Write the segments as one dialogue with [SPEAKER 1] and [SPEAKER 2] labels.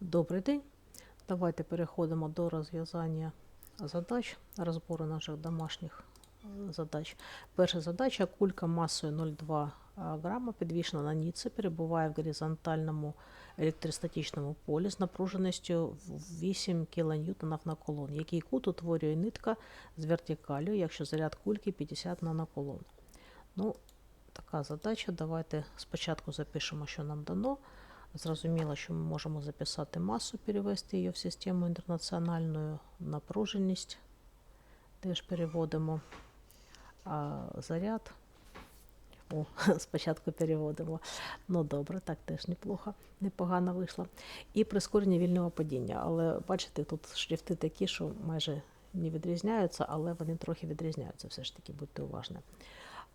[SPEAKER 1] Добрий день. Давайте переходимо до розв'язання задач, розбору наших домашніх задач. Перша задача кулька масою 0,2 грама підвішена на ніці, перебуває в горизонтальному електростатичному полі з напруженістю 8 кН на колон. Який кут утворює нитка з вертикалю, якщо заряд кульки 50 наноколон. Ну, така задача. Давайте спочатку запишемо, що нам дано. Зрозуміло, що ми можемо записати масу, перевести її в систему інтернаціональну, напруженість теж переводимо. А заряд. О, спочатку переводимо. Ну добре, так теж неплохо, непогано вийшло. І прискорення вільного падіння. Але бачите, тут шрифти такі, що майже не відрізняються, але вони трохи відрізняються, все ж таки, будьте уважні.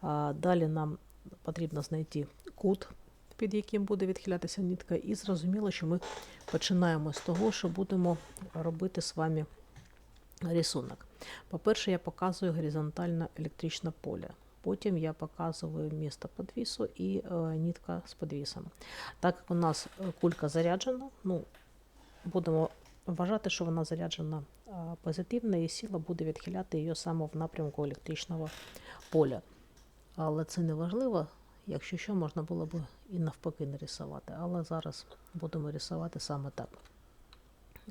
[SPEAKER 1] А, Далі нам потрібно знайти кут під яким буде відхилятися нитка, і зрозуміло, що ми починаємо з того, що будемо робити з вами рисунок. По-перше, я показую горизонтальне електричне поле. Потім я показую місто підвісу і е, нитка з підвісом. Так як у нас кулька заряджена, ну, будемо вважати, що вона заряджена е, позитивно, і сила буде відхиляти її саме в напрямку електричного поля. Але це не важливо. Якщо що, можна було б і навпаки нарисувати, але зараз будемо рисувати саме так.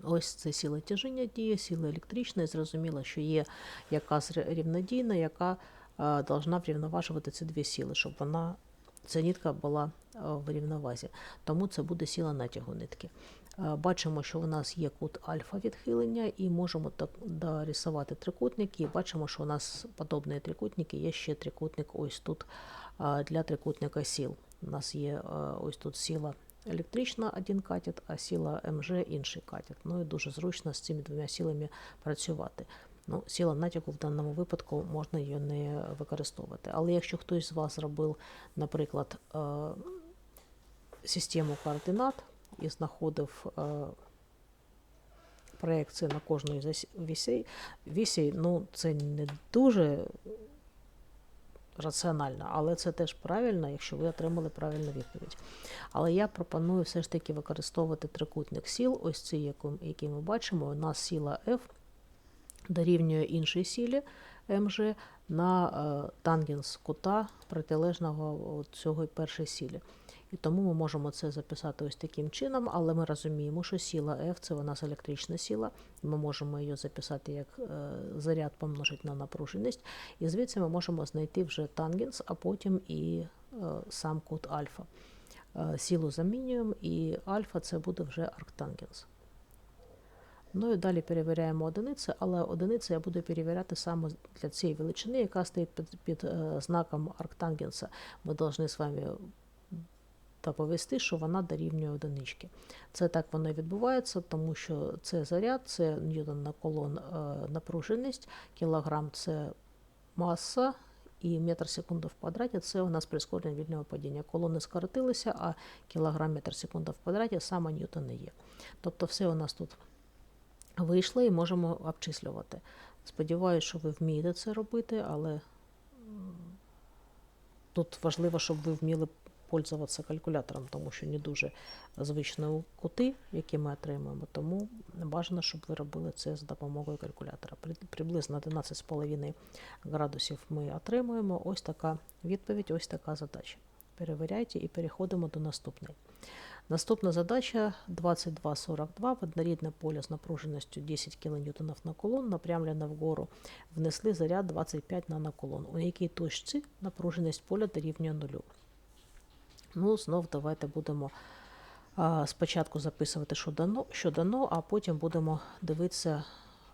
[SPEAKER 1] Ось це сила тяжіння діє, сила електрична, і зрозуміло, що є якась рівнодійна, яка е, врівноважувати ці дві сили, щоб вона, ця нитка була е, в рівновазі. Тому це буде сила натягу нитки. Е, бачимо, що у нас є кут альфа відхилення, і можемо так дорисувати трикутники. І бачимо, що у нас подобні трикутники, є ще трикутник ось тут для трикутника сіл. У нас є ось тут сила електрична, один катет, а сила МЖ інший катет. Ну і дуже зручно з цими двома силами працювати. Ну, Сила натяку в даному випадку можна її не використовувати. Але якщо хтось з вас робив, наприклад, систему координат і знаходив проекції на кожну із вісей, вісей, ну це не дуже раціонально, але це теж правильно, якщо ви отримали правильну відповідь. Але я пропоную все ж таки використовувати трикутник сіл, ось цей, який ми бачимо. У нас сіла F дорівнює іншій сілі МЖ на е, тангенс кута протилежного цього першої сілі. І тому ми можемо це записати ось таким чином, але ми розуміємо, що сила F це у нас електрична сила. Ми можемо її записати як е, заряд помножити на напруженість. І звідси ми можемо знайти вже тангенс, а потім і е, сам кут альфа. Силу замінюємо, і альфа це буде вже арктангенс. Ну і далі перевіряємо одиниці, але одиниці я буду перевіряти саме для цієї величини, яка стоїть під, під знаком арктангенса. Ми повинні з вами доповісти, що вона дорівнює одинички. Це так воно і відбувається, тому що це заряд, це ньютон на колон напруженість, кілограм це маса. І метр секунду в квадраті це у нас прискорення вільного падіння. Колони скоротилися, а кілограм метр секунду в квадраті саме ньютони є. Тобто все у нас тут вийшло і можемо обчислювати. Сподіваюся, що ви вмієте це робити, але тут важливо, щоб ви вміли пользуватися калькулятором, тому що не дуже звичні кути, які ми отримуємо. Тому бажано, щоб ви робили це з допомогою калькулятора. Приблизно 11,5 градусів ми отримуємо. Ось така відповідь, ось така задача. Перевіряйте і переходимо до наступної. Наступна задача 2242. В однорідне поле з напруженістю 10 кН на колон, напрямлено вгору, внесли заряд 25 наноколон, у якій точці напруженість поля дорівнює нулю. Ну, знов давайте будемо а, спочатку записувати, що дано, що дано, а потім будемо дивитися,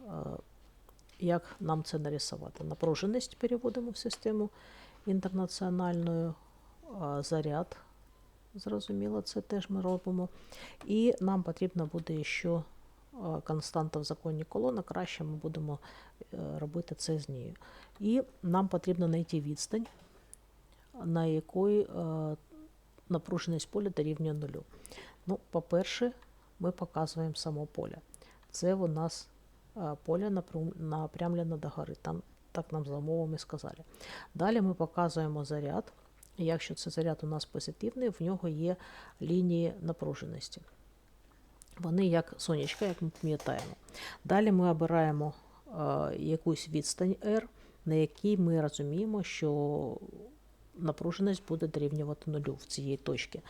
[SPEAKER 1] а, як нам це нарисувати. Напруженість переводимо в систему інтернаціональну, а, заряд. Зрозуміло, це теж ми робимо. І нам потрібно буде ще константа в законі колона, краще ми будемо е, робити це з нею. І нам потрібно знайти відстань, на якої е, напруженість поля дорівнює нулю. Ну, По-перше, ми показуємо само поле. Це у нас поле напрямлено до гори. Там так нам за умовами сказали. Далі ми показуємо заряд. Якщо це заряд у нас позитивний, в нього є лінії напруженості. Вони як сонячка, як ми пам'ятаємо. Далі ми обираємо е, якусь відстань R, на якій ми розуміємо, що напруженість буде дорівнювати нулю в цієї точки.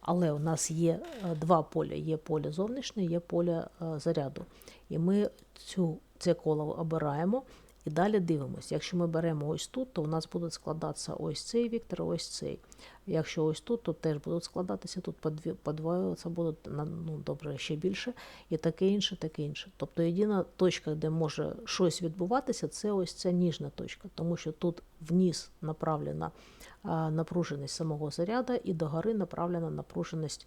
[SPEAKER 1] Але у нас є е, два поля: є поле зовнішнє, є поле е, заряду. І ми цю, це коло обираємо і далі дивимося. Якщо ми беремо ось тут, то у нас буде складатися ось цей вектор, ось цей. Якщо ось тут, то теж будуть складатися, тут подвоюватися будуть ну, добре ще більше, і таке інше, таке інше. Тобто єдина точка, де може щось відбуватися, це ось ця ніжна точка, тому що тут вниз направлена напруженість самого заряду і догори направлена напруженість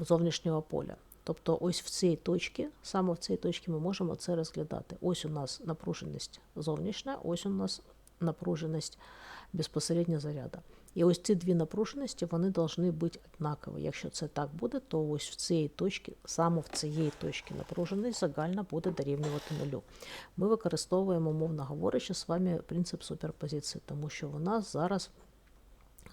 [SPEAKER 1] зовнішнього поля. Тобто ось в цій точці, саме в цій точці ми можемо це розглядати. Ось у нас напруженість зовнішня, ось у нас напруженість безпосередньо заряду. І ось ці дві напруженості вони повинні бути однакові. Якщо це так буде, то ось в цій точці, саме в цієї точці напруженість загальна буде дорівнювати нулю. Ми використовуємо, мовно говорячи, з вами принцип суперпозиції, тому що у нас зараз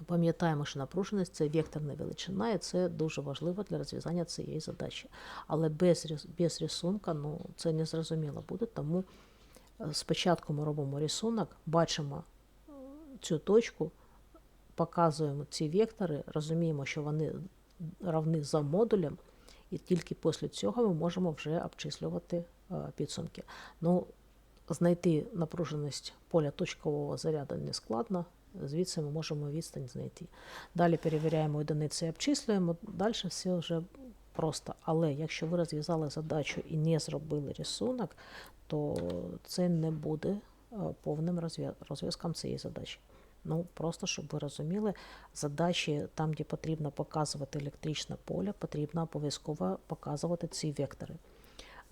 [SPEAKER 1] Пам'ятаємо, що напруженість це векторна величина, і це дуже важливо для розв'язання цієї задачі. Але без, без рисунка ну, це не зрозуміло буде, тому е, спочатку ми робимо рисунок, бачимо е, цю точку, показуємо ці вектори, розуміємо, що вони равні за модулем, і тільки після цього ми можемо вже обчислювати е, підсумки. Ну, знайти напруженість поля точкового заряду не складно, звідси ми можемо відстань знайти. Далі перевіряємо одиниці і обчислюємо, далі все вже просто. Але якщо ви розв'язали задачу і не зробили рисунок, то це не буде е, повним розв'язком цієї задачі. Ну, просто щоб ви розуміли, задачі там, де потрібно показувати електричне поле, потрібно обов'язково показувати ці вектори.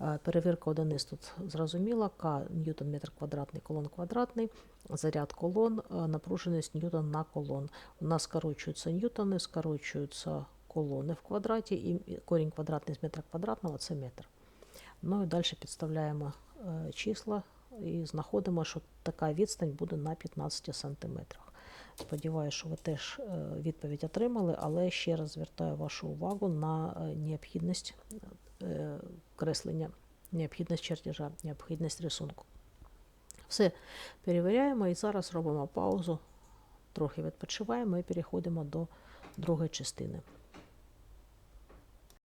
[SPEAKER 1] Е, Перевірка одиниць тут зрозуміла. К ньютон метр квадратний, колон квадратний, заряд колон, е, напруженість ньютон на колон. У нас скорочуються ньютони, скорочуються колони в квадраті, і корінь квадратний з метра квадратного це метр. Ну і далі підставляємо е, числа і знаходимо, що така відстань буде на 15 сантиметрах. Сподіваюся, що ви теж відповідь отримали, але ще раз звертаю вашу увагу на необхідність креслення, необхідність чертежа, необхідність рисунку. Все перевіряємо і зараз робимо паузу, трохи відпочиваємо і переходимо до другої частини.